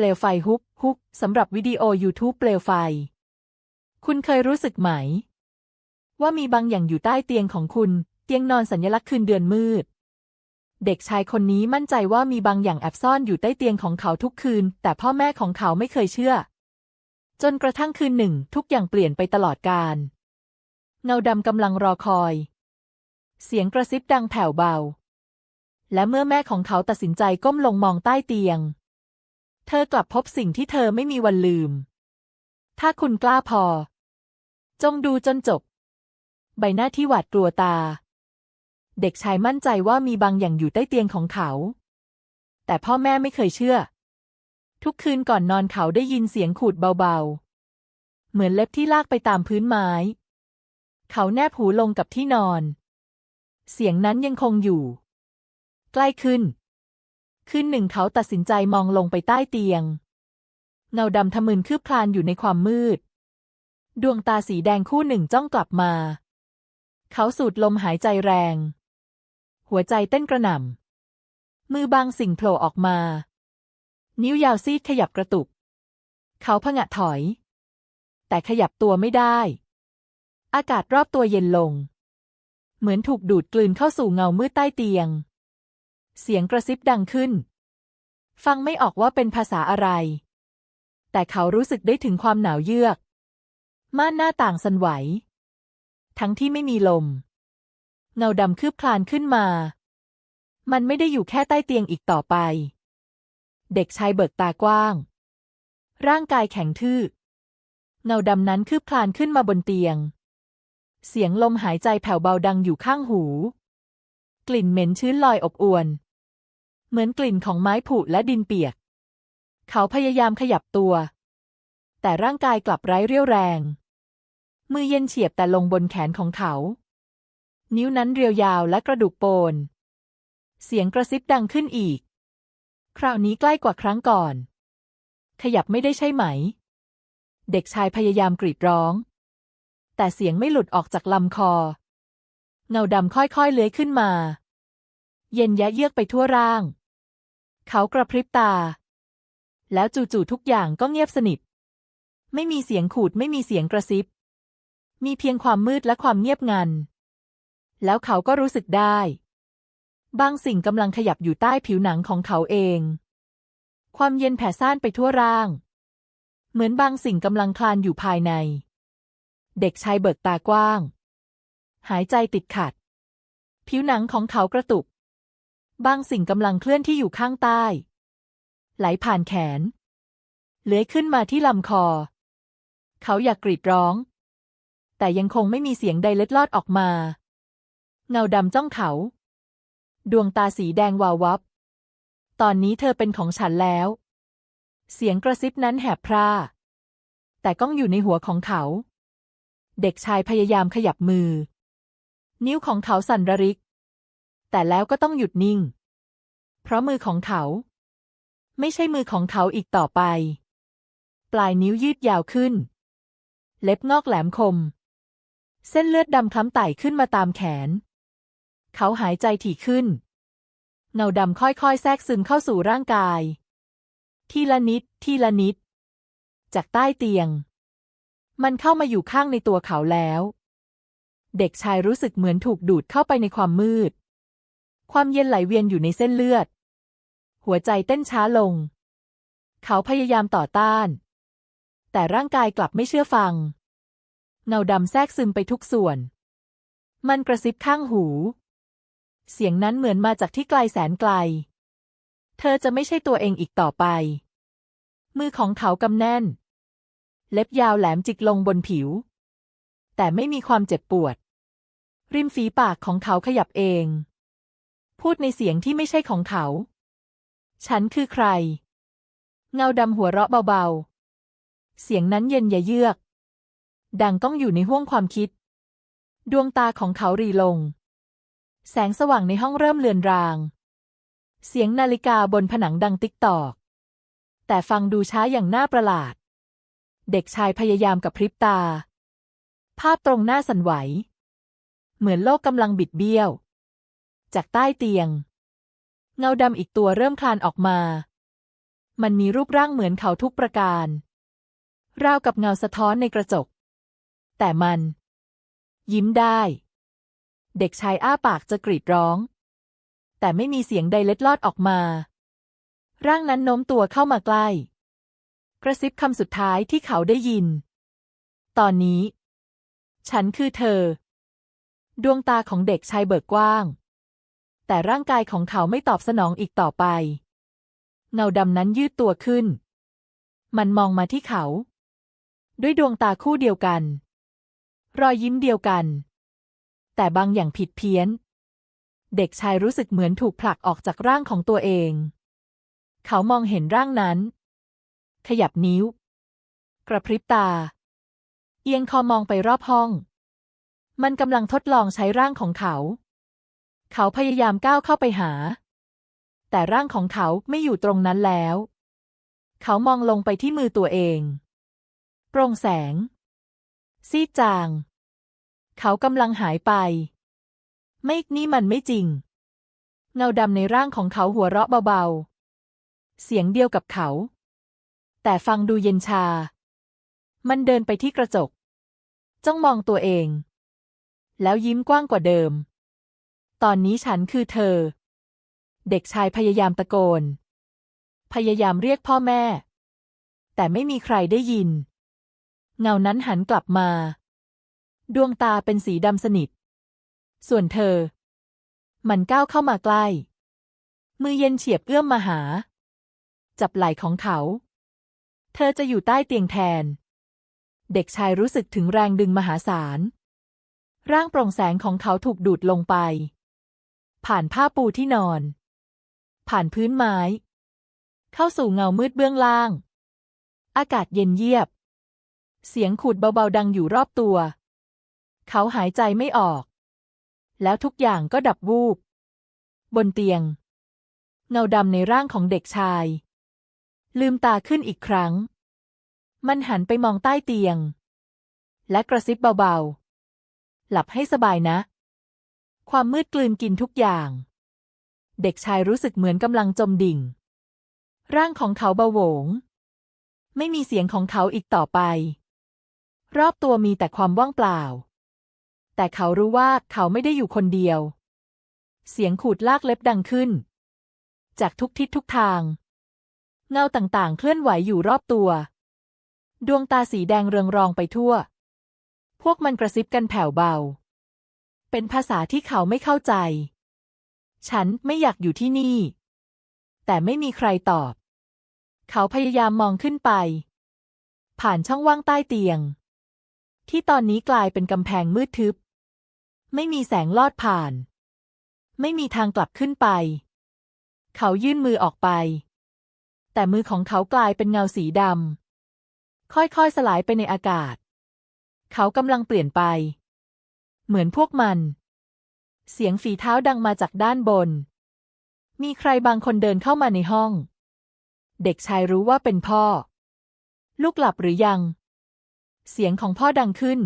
เปลวไฟฮุกฮุกสำหรับวิดีโอ YouTube เปลวไฟ คุณเคยรู้สึกไหม ว่ามีบางอย่างอยู่ใต้เตียงของคุณ เตียงนอนสัญลักษณ์คืนเดือนมืด เด็กชายคนนี้มั่นใจว่ามีบางอย่างแอบซ่อนอยู่ใต้เตียงของเขาทุกคืน แต่พ่อแม่ของเขาไม่เคยเชื่อ จนกระทั่งคืนหนึ่ง ทุกอย่างเปลี่ยนไปตลอดกาลเงาดำกำลังรอคอย เสียงกระซิบดังแผ่วเบาและเมื่อแม่ของเขาตัดสินใจก้มลงมองใต้เตียง เธอกลับพบสิ่งที่เธอไม่มีวันลืม ถ้าคุณกล้าพอ จงดูจนจบ ใบหน้าที่หวาดกลัวตา เด็กชายมั่นใจว่ามีบางอย่างอยู่ใต้เตียงของเขา แต่พ่อแม่ไม่เคยเชื่อ ทุกคืนก่อนนอนเขาได้ยินเสียงขูดเบาๆ เหมือนเล็บที่ลากไปตามพื้นไม้ เขาแนบหูลงกับที่นอน เสียงนั้นยังคงอยู่ ใกล้ขึ้น คืนหนึ่งเขาตัดสินใจมองลงไปใต้เตียง เงาดำทะมึนคืบคลานอยู่ในความมืด ดวงตาสีแดงคู่หนึ่งจ้องกลับมา เขาสูดลมหายใจแรง หัวใจเต้นกระหน่ำ มือบางสิ่งโผล่ออกมา นิ้วยาวซีดขยับกระตุก เขาผงะถอย แต่ขยับตัวไม่ได้ อากาศรอบตัวเย็นลง เหมือนถูกดูดกลืนเข้าสู่เงามืดใต้เตียง เสียงกระซิบดังขึ้น ฟังไม่ออกว่าเป็นภาษาอะไร แต่เขารู้สึกได้ถึงความหนาวเยือก ม่านหน้าต่างสั่นไหว ทั้งที่ไม่มีลม เงาดำคืบคลานขึ้นมา มันไม่ได้อยู่แค่ใต้เตียงอีกต่อไป เด็กชายเบิกตากว้าง ร่างกายแข็งทื่อ เงาดำนั้นคืบคลานขึ้นมาบนเตียง เสียงลมหายใจแผ่วเบาดังอยู่ข้างหู กลิ่นเหม็นชื้นลอยอบอวน เหมือนกลิ่นของไม้ผุและดินเปียก เขาพยายามขยับตัว แต่ร่างกายกลับไร้เรี่ยวแรง มือเย็นเฉียบแต่ลงบนแขนของเขา นิ้วนั้นเรียวยาวและกระดูกโปน เสียงกระซิบดังขึ้นอีก คราวนี้ใกล้กว่าครั้งก่อน ขยับไม่ได้ใช่ไหม เด็กชายพยายามกรีดร้อง แต่เสียงไม่หลุดออกจากลำคอ เงาดำค่อยๆเลื้อยขึ้นมาเย็นยะเยือกไปทั่วร่าง เขากระพริบตา แล้วจู่ๆทุกอย่างก็เงียบสนิท ไม่มีเสียงขูดไม่มีเสียงกระซิบ มีเพียงความมืดและความเงียบงัน แล้วเขาก็รู้สึกได้ บางสิ่งกำลังขยับอยู่ใต้ผิวหนังของเขาเอง ความเย็นแผ่ซ่านไปทั่วร่าง เหมือนบางสิ่งกำลังคลานอยู่ภายใน เด็กชายเบิกตากว้าง หายใจติดขัด ผิวหนังของเขากระตุก บางสิ่งกำลังเคลื่อนที่อยู่ข้างใต้ ไหลผ่านแขน เลื้อยขึ้นมาที่ลำคอ เขาอยากกรีดร้อง แต่ยังคงไม่มีเสียงใดเล็ดลอดออกมา เงาดำจ้องเขา ดวงตาสีแดงวาววับ ตอนนี้เธอเป็นของฉันแล้ว เสียงกระซิบนั้นแหบพร่า แต่ก้องอยู่ในหัวของเขา เด็กชายพยายามขยับมือ นิ้วของเขาสั่นระริก แต่แล้วก็ต้องหยุดนิ่ง เพราะมือของเขา ไม่ใช่มือของเขาอีกต่อไป ปลายนิ้วยืดยาวขึ้น เล็บงอกแหลมคม เส้นเลือดดำคล้ำไต่ขึ้นมาตามแขน เขาหายใจถี่ขึ้น เงาดำค่อยๆ แทรกซึมเข้าสู่ร่างกาย ทีละนิด ทีละนิด จากใต้เตียง มันเข้ามาอยู่ข้างในตัวเขาแล้วเด็กชายรู้สึกเหมือนถูกดูดเข้าไปในความมืด ความเย็นไหลเวียนอยู่ในเส้นเลือด หัวใจเต้นช้าลง เขาพยายามต่อต้าน แต่ร่างกายกลับไม่เชื่อฟัง เงาดำแทรกซึมไปทุกส่วน มันกระซิบข้างหู เสียงนั้นเหมือนมาจากที่ไกลแสนไกล เธอจะไม่ใช่ตัวเองอีกต่อไป มือของเขากำแน่น เล็บยาวแหลมจิกลงบนผิว แต่ไม่มีความเจ็บปวด ริมฝีปากของเขาขยับเอง พูดในเสียงที่ไม่ใช่ของเขา ฉันคือใคร เงาดำหัวเราะเบาๆ เสียงนั้นเย็นยะเยือก ดังก้องอยู่ในห้วงความคิด ดวงตาของเขารีลง แสงสว่างในห้องเริ่มเลือนราง เสียงนาฬิกาบนผนังดังติ๊กตอก แต่ฟังดูช้าอย่างน่าประหลาด เด็กชายพยายามกับพริบตา ภาพตรงหน้าสั่นไหว เหมือนโลกกำลังบิดเบี้ยว จากใต้เตียง เงาดำอีกตัวเริ่มคลานออกมา มันมีรูปร่างเหมือนเขาทุกประการ ราวกับเงาสะท้อนในกระจก แต่มัน ยิ้มได้ เด็กชายอ้าปากจะกรีดร้อง แต่ไม่มีเสียงใดเล็ดลอดออกมา ร่างนั้นโน้มตัวเข้ามาใกล้ กระซิบคำสุดท้ายที่เขาได้ยิน ตอนนี้ ฉันคือเธอ ดวงตาของเด็กชายเบิกกว้าง แต่ร่างกายของเขาไม่ตอบสนองอีกต่อไป เงาดำนั้นยืดตัวขึ้น มันมองมาที่เขา ด้วยดวงตาคู่เดียวกัน รอยยิ้มเดียวกัน แต่บางอย่างผิดเพี้ยน เด็กชายรู้สึกเหมือนถูกผลักออกจากร่างของตัวเอง เขามองเห็นร่างนั้น ขยับนิ้ว กระพริบตา เอียงคอมองไปรอบห้อง มันกำลังทดลองใช้ร่างของเขา เขาพยายามก้าวเข้าไปหา แต่ร่างของเขาไม่อยู่ตรงนั้นแล้ว เขามองลงไปที่มือตัวเองโปร่งแสง ซีดจาง เขากำลังหายไป ไม่นี่มันไม่จริง เงาดำในร่างของเขาหัวเราะเบาๆ เสียงเดียวกับเขา แต่ฟังดูเย็นชา มันเดินไปที่กระจก จ้องมองตัวเอง แล้วยิ้มกว้างกว่าเดิม ตอนนี้ฉันคือเธอ เด็กชายพยายามตะโกน พยายามเรียกพ่อแม่ แต่ไม่มีใครได้ยิน เงานั้นหันกลับมา ดวงตาเป็นสีดำสนิท ส่วนเธอ มันก้าวเข้ามาใกล้ มือเย็นเฉียบเอื้อมมาหา จับไหล่ของเขา เธอจะอยู่ใต้เตียงแทน เด็กชายรู้สึกถึงแรงดึงมหาศาลร่างโปร่งแสงของเขาถูกดูดลงไป ผ่านผ้าปูที่นอน ผ่านพื้นไม้ เข้าสู่เงามืดเบื้องล่าง อากาศเย็นเยียบ เสียงขูดเบาๆดังอยู่รอบตัว เขาหายใจไม่ออก แล้วทุกอย่างก็ดับวูบ บนเตียง เงาดำในร่างของเด็กชาย ลืมตาขึ้นอีกครั้ง มันหันไปมองใต้เตียง และกระซิบเบาๆ หลับให้สบายนะ ความมืดกลืนกินทุกอย่าง เด็กชายรู้สึกเหมือนกำลังจมดิ่ง ร่างของเขาเบาโหวง ไม่มีเสียงของเขาอีกต่อไป รอบตัวมีแต่ความว่างเปล่า แต่เขารู้ว่าเขาไม่ได้อยู่คนเดียว เสียงขูดลากเล็บดังขึ้น จากทุกทิศทุกทาง เงาต่างๆ เคลื่อนไหวอยู่รอบตัว ดวงตาสีแดงเรืองรองไปทั่ว พวกมันกระซิบกันแผ่วเบา เป็นภาษาที่เขาไม่เข้าใจ ฉันไม่อยากอยู่ที่นี่ แต่ไม่มีใครตอบ เขาพยายามมองขึ้นไป ผ่านช่องว่างใต้เตียง ที่ตอนนี้กลายเป็นกำแพงมืดทึบ ไม่มีแสงลอดผ่าน ไม่มีทางกลับขึ้นไป เขายื่นมือออกไป แต่มือของเขากลายเป็นเงาสีดำค่อยๆ สลายไปในอากาศ เขากำลังเปลี่ยนไป เหมือนพวกมัน เสียงฝีเท้าดังมาจากด้านบน มีใครบางคนเดินเข้ามาในห้อง เด็กชายรู้ว่าเป็นพ่อ ลูกหลับหรือยัง เสียงของพ่อดังขึ้น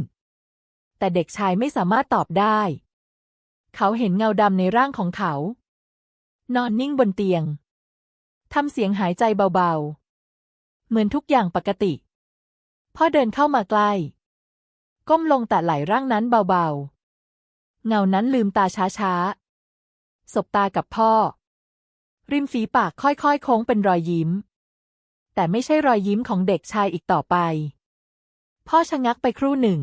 แต่เด็กชายไม่สามารถตอบได้ เขาเห็นเงาดำในร่างของเขา นอนนิ่งบนเตียงทำเสียงหายใจเบาๆ เหมือนทุกอย่างปกติ พ่อเดินเข้ามาใกล้ ก้มลงแต่ไหล่ร่างนั้นเบาๆ เงานั้นลืมตาช้าๆ สบตากับพ่อ ริมฝีปากค่อยๆ โค้งเป็นรอยยิ้ม แต่ไม่ใช่รอยยิ้มของเด็กชายอีกต่อไป พ่อชะงักไปครู่หนึ่ง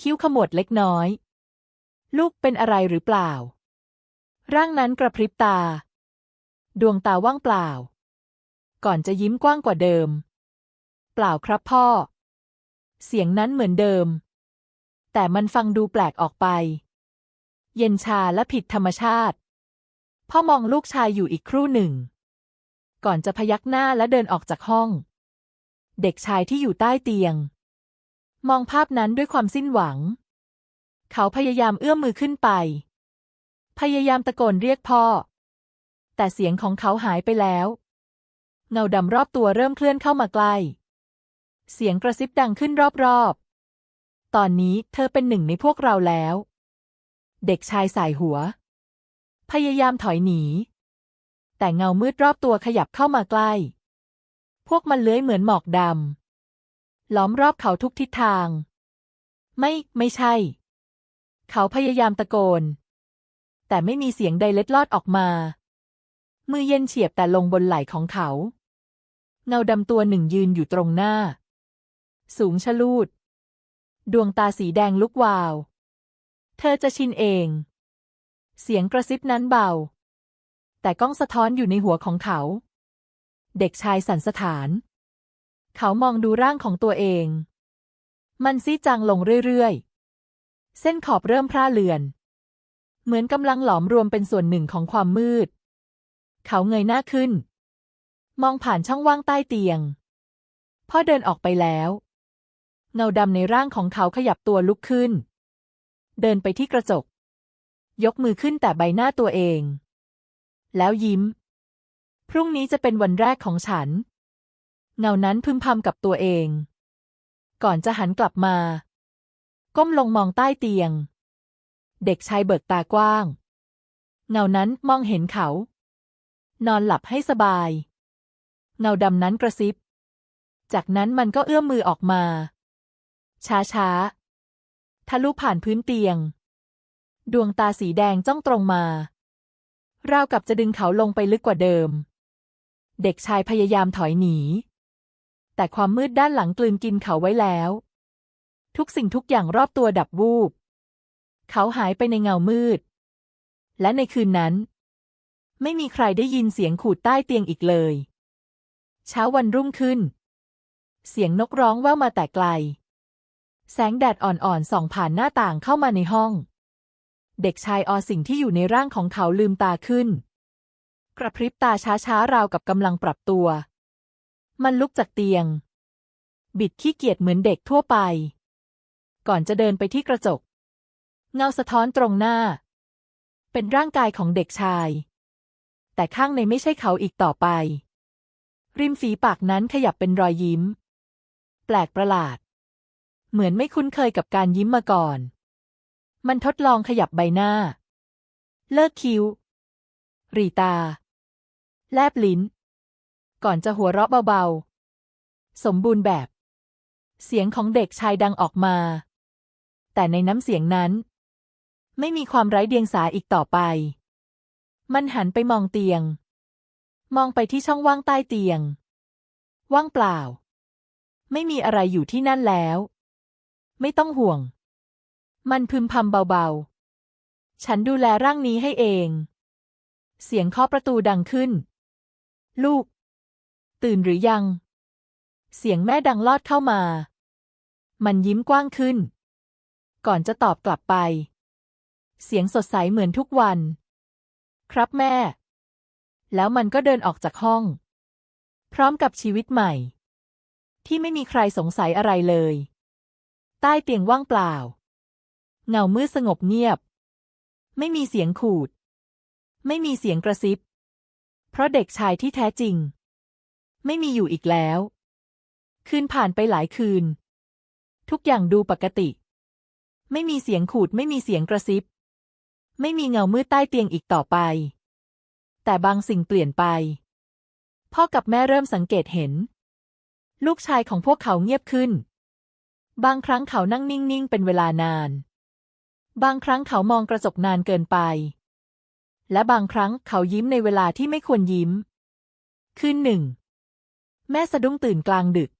คิ้วขมวดเล็กน้อย ลูกเป็นอะไรหรือเปล่า ร่างนั้นกระพริบตา ดวงตาว่างเปล่า ก่อนจะยิ้มกว้างกว่าเดิม เปล่าครับพ่อ เสียงนั้นเหมือนเดิม แต่มันฟังดูแปลกออกไป เย็นชาและผิดธรรมชาติ พ่อมองลูกชายอยู่อีกครู่หนึ่ง ก่อนจะพยักหน้าและเดินออกจากห้อง เด็กชายที่อยู่ใต้เตียง มองภาพนั้นด้วยความสิ้นหวัง เขาพยายามเอื้อมมือขึ้นไป พยายามตะโกนเรียกพ่อ แต่เสียงของเขาหายไปแล้ว เงาดำรอบตัวเริ่มเคลื่อนเข้ามาใกล้ เสียงกระซิบดังขึ้นรอบ ตอนนี้เธอเป็นหนึ่งในพวกเราแล้ว เด็กชายสายหัว พยายามถอยหนี แต่เงามืดรอบตัวขยับเข้ามาใกล้ พวกมันเลื้อยเหมือนหมอกดำล้อมรอบเขาทุกทิศทาง ไม่ไม่ใช่ เขาพยายามตะโกน แต่ไม่มีเสียงใดเล็ดลอดออกมา มือเย็นเฉียบแต่ลงบนไหล่ของเขา เงาดำตัวหนึ่งยืนอยู่ตรงหน้า สูงชะลูด ดวงตาสีแดงลุกวาว เธอจะชินเอง เสียงกระซิบนั้นเบา แต่ก้องสะท้อนอยู่ในหัวของเขา เด็กชายสันสถาน เขามองดูร่างของตัวเอง มันซีจางลงเรื่อยๆ เส้นขอบเริ่มพร่าเลือน เหมือนกำลังหลอมรวมเป็นส่วนหนึ่งของความมืด เขาเงยหน้าขึ้น มองผ่านช่องว่างใต้เตียง พ่อเดินออกไปแล้ว เงาดำในร่างของเขาขยับตัวลุกขึ้น เดินไปที่กระจก ยกมือขึ้นแต่ใบหน้าตัวเอง แล้วยิ้ม พรุ่งนี้จะเป็นวันแรกของฉัน เงานั้นพึมพำกับตัวเอง ก่อนจะหันกลับมา ก้มลงมองใต้เตียง เด็กชายเบิกตากว้าง เงานั้นมองเห็นเขา นอนหลับให้สบาย เงาดำนั้นกระซิบ จากนั้นมันก็เอื้อมมือออกมา ช้าๆทะลุผ่านพื้นเตียง ดวงตาสีแดงจ้องตรงมา ราวกับจะดึงเขาลงไปลึกกว่าเดิม เด็กชายพยายามถอยหนี แต่ความมืดด้านหลังกลืนกินเขาไว้แล้ว ทุกสิ่งทุกอย่างรอบตัวดับวูบ เขาหายไปในเงามืด และในคืนนั้น ไม่มีใครได้ยินเสียงขูดใต้เตียงอีกเลย เช้าวันรุ่งขึ้น เสียงนกร้องแว่วมาแต่ไกล แสงแดดอ่อนๆส่องผ่านหน้าต่างเข้ามาในห้อง เด็กชายออสิ่งที่อยู่ในร่างของเขาลืมตาขึ้น กระพริบตาช้าๆราวกับกำลังปรับตัว มันลุกจากเตียง บิดขี้เกียจเหมือนเด็กทั่วไป ก่อนจะเดินไปที่กระจก เงาสะท้อนตรงหน้า เป็นร่างกายของเด็กชาย แต่ข้างในไม่ใช่เขาอีกต่อไป ริมฝีปากนั้นขยับเป็นรอยยิ้ม แปลกประหลาด เหมือนไม่คุ้นเคยกับการยิ้มมาก่อน มันทดลองขยับใบหน้า เลิกคิ้ว รีตา แลบลิ้น ก่อนจะหัวเราะเบาๆ สมบูรณ์แบบ เสียงของเด็กชายดังออกมา แต่ในน้ำเสียงนั้น ไม่มีความไร้เดียงสาอีกต่อไป มันหันไปมองเตียง มองไปที่ช่องว่างใต้เตียง ว่างเปล่า ไม่มีอะไรอยู่ที่นั่นแล้ว ไม่ต้องห่วง มันพึมพำเบาๆ ฉันดูแลร่างนี้ให้เอง เสียงเคาะประตูดังขึ้น ลูก ตื่นหรือยัง เสียงแม่ดังลอดเข้ามา มันยิ้มกว้างขึ้น ก่อนจะตอบกลับไป เสียงสดใสเหมือนทุกวัน ครับแม่ แล้วมันก็เดินออกจากห้อง พร้อมกับชีวิตใหม่ ที่ไม่มีใครสงสัยอะไรเลย ใต้เตียงว่างเปล่า เงามืดสงบเงียบ ไม่มีเสียงขูด ไม่มีเสียงกระซิบ เพราะเด็กชายที่แท้จริง ไม่มีอยู่อีกแล้ว คืนผ่านไปหลายคืน ทุกอย่างดูปกติ ไม่มีเสียงขูดไม่มีเสียงกระซิบ ไม่มีเงามืดใต้เตียงอีกต่อไป แต่บางสิ่งเปลี่ยนไป พ่อกับแม่เริ่มสังเกตเห็น ลูกชายของพวกเขาเงียบขึ้น บางครั้งเขานั่งนิ่งๆ เป็นเวลานาน บางครั้งเขามองกระจกนานเกินไป และบางครั้งเขายิ้มในเวลาที่ไม่ควรยิ้ม คืนหนึ่ง แม่สะดุ้งตื่นกลางดึก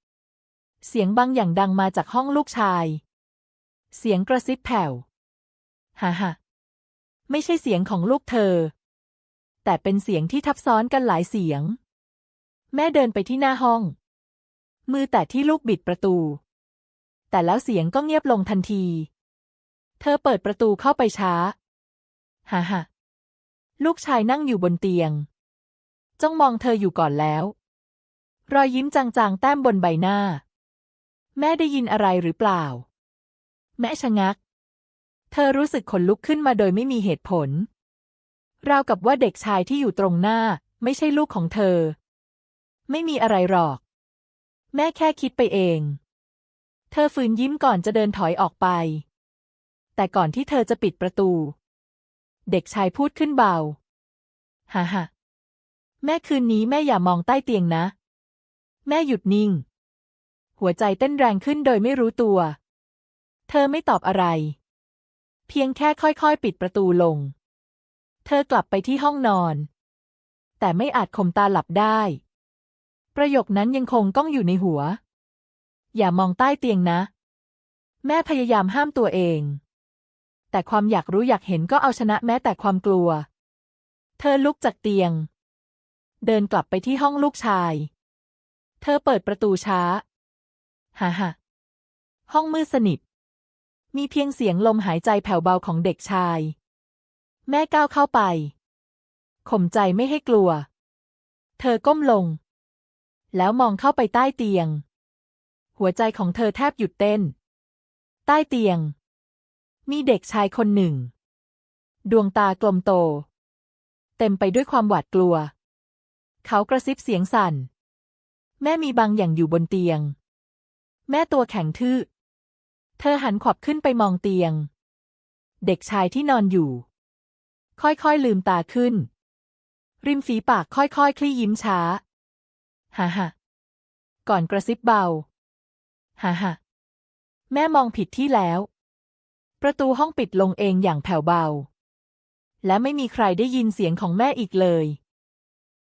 เสียงบางอย่างดังมาจากห้องลูกชาย เสียงกระซิบแผ่วฮ่าฮ่าไม่ใช่เสียงของลูกเธอ แต่เป็นเสียงที่ทับซ้อนกันหลายเสียง แม่เดินไปที่หน้าห้อง มือแตะที่ลูกบิดประตู แต่แล้วเสียงก็เงียบลงทันที เธอเปิดประตูเข้าไปช้า ฮ่าฮ่าลูกชายนั่งอยู่บนเตียง จ้องมองเธออยู่ก่อนแล้ว รอยยิ้มจางๆ แต้มบนใบหน้า แม่ได้ยินอะไรหรือเปล่า แม่ชะงัก เธอรู้สึกขนลุกขึ้นมาโดยไม่มีเหตุผล ราวกับว่าเด็กชายที่อยู่ตรงหน้าไม่ใช่ลูกของเธอ ไม่มีอะไรหรอก แม่แค่คิดไปเอง เธอฝืนยิ้มก่อนจะเดินถอยออกไป แต่ก่อนที่เธอจะปิดประตู เด็กชายพูดขึ้นเบาฮ่าฮ่าแม่คืนนี้แม่อย่ามองใต้เตียงนะ แม่หยุดนิ่ง หัวใจเต้นแรงขึ้นโดยไม่รู้ตัว เธอไม่ตอบอะไร เพียงแค่ค่อยๆ ปิดประตูลง เธอกลับไปที่ห้องนอน แต่ไม่อาจข่มตาหลับได้ ประโยคนั้นยังคงก้องอยู่ในหัว อย่ามองใต้เตียงนะ แม่พยายามห้ามตัวเอง แต่ความอยากรู้อยากเห็นก็เอาชนะแม้แต่ความกลัว เธอลุกจากเตียง เดินกลับไปที่ห้องลูกชาย เธอเปิดประตูช้าฮ่าฮ่าห้องมืดสนิท มีเพียงเสียงลมหายใจแผ่วเบาของเด็กชาย แม่ก้าวเข้าไปข่มใจไม่ให้กลัว เธอก้มลง แล้วมองเข้าไปใต้เตียง หัวใจของเธอแทบหยุดเต้น ใต้เตียง มีเด็กชายคนหนึ่ง ดวงตากลมโต เต็มไปด้วยความหวาดกลัว เขากระซิบเสียงสั่น แม่มีบางอย่างอยู่บนเตียง แม่ตัวแข็งทื่อ เธอหันขวับขึ้นไปมองเตียง เด็กชายที่นอนอยู่ ค่อยๆลืมตาขึ้น ริมฝีปากค่อยๆคลี่ยิ้มช้า ฮ่าฮ่าก่อนกระซิบเบา ฮ่าฮ่าแม่มองผิดที่แล้ว ประตูห้องปิดลงเองอย่างแผ่วเบา และไม่มีใครได้ยินเสียงของแม่อีกเลย